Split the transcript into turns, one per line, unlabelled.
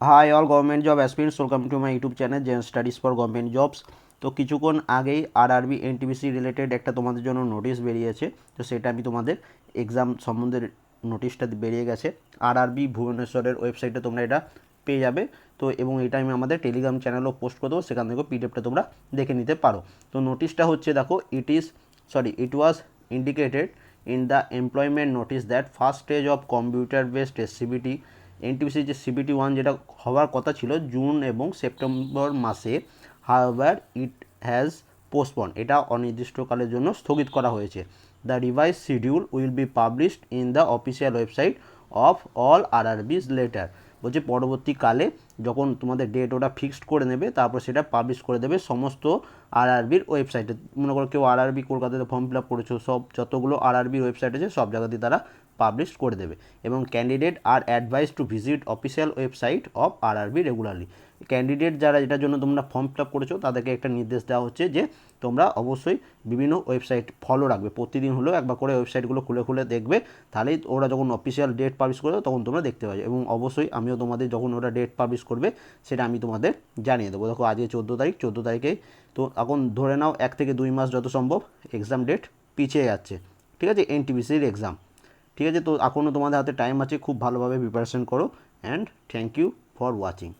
Hi all government job aspirants welcome to my YouTube channel Gen studies for government jobs তো কিছুক্ষণ আগেই আর আরবি NTPC related একটা তোমাদের জন্য নোটিশ বেরিয়েছে। তো সেটা আমি তোমাদের এক্সাম সম্বন্ধে নোটিশটা বেরিয়ে গেছে। আর আরবি ভুবনেশ্বরের ওয়েবসাইটে তোমরা এটা পেয়ে যাবে। তো এবং এটা আমি আমাদের টেলিগ্রাম চ্যানেলও পোস্ট করে দেবো, সেখান থেকে পিডিএফটা তোমরা দেখে নিতে পারো। তো নোটিশটা হচ্ছে দেখো it is sorry it was indicated in the employment notice that first stage of computer based SCBT NTPC যে সিবিটি ওয়ান যেটা হওয়ার কথা ছিল জুন এবং সেপ্টেম্বর মাসে হাওয়ার ইট হ্যাজ পোস্টপন এটা অনির্দিষ্টকালের জন্য স্থগিত করা হয়েছে। The revise schedule will be published in the official website of all R RBs letter বলছে পরবর্তীকালে যখন তোমাদের ডেট ওটা ফিক্সড করে নেবে, তারপর সেটা পাবলিশ করে দেবে সমস্ত আর আরবির ওয়েবসাইটে মনে করো কেউ আর আরবি কলকাতাতে ফর্ম ফিল আপ করেছ, সব যতগুলো আর আরবির ওয়েবসাইট আছে, সব জায়গাতেই তারা পাবলিশ করে দেবে। এবং candidate are advise to visit official website of R RB regularly candidate যারা যেটার জন্য তোমরা ফর্ম ফিল আপ করেছ, তাদেরকে একটা নির্দেশ দেওয়া হচ্ছে যে তোমরা অবশ্যই বিভিন্ন ওয়েবসাইট ফলো রাখবে। প্রতিদিন হলেও একবার করে ওয়েবসাইটগুলো খুলে খুলে দেখবে, তাহলেই ওরা যখন অফিসিয়াল ডেট পাবলিশ করবে, তখন তোমরা দেখতে পাবে। এবং অবশ্যই আমিও তোমাদের যখন ওরা ডেট পাবলিশ করবে, সেটা আমি তোমাদের জানিয়ে দেবো। দেখো, আজকে চোদ্দ তারিখ, চোদ্দ তারিখে তো এখন ধরে নাও, এক থেকে দুই মাস যত সম্ভব এক্সাম ডেট পিছিয়ে যাচ্ছে। ঠিক আছে? এনটিপিসির এক্সাম ঠিক আছে? তো এখনও তোমাদের হাতে টাইম আছে, খুব ভালোভাবে প্রিপারেশন করো। And thank you for watching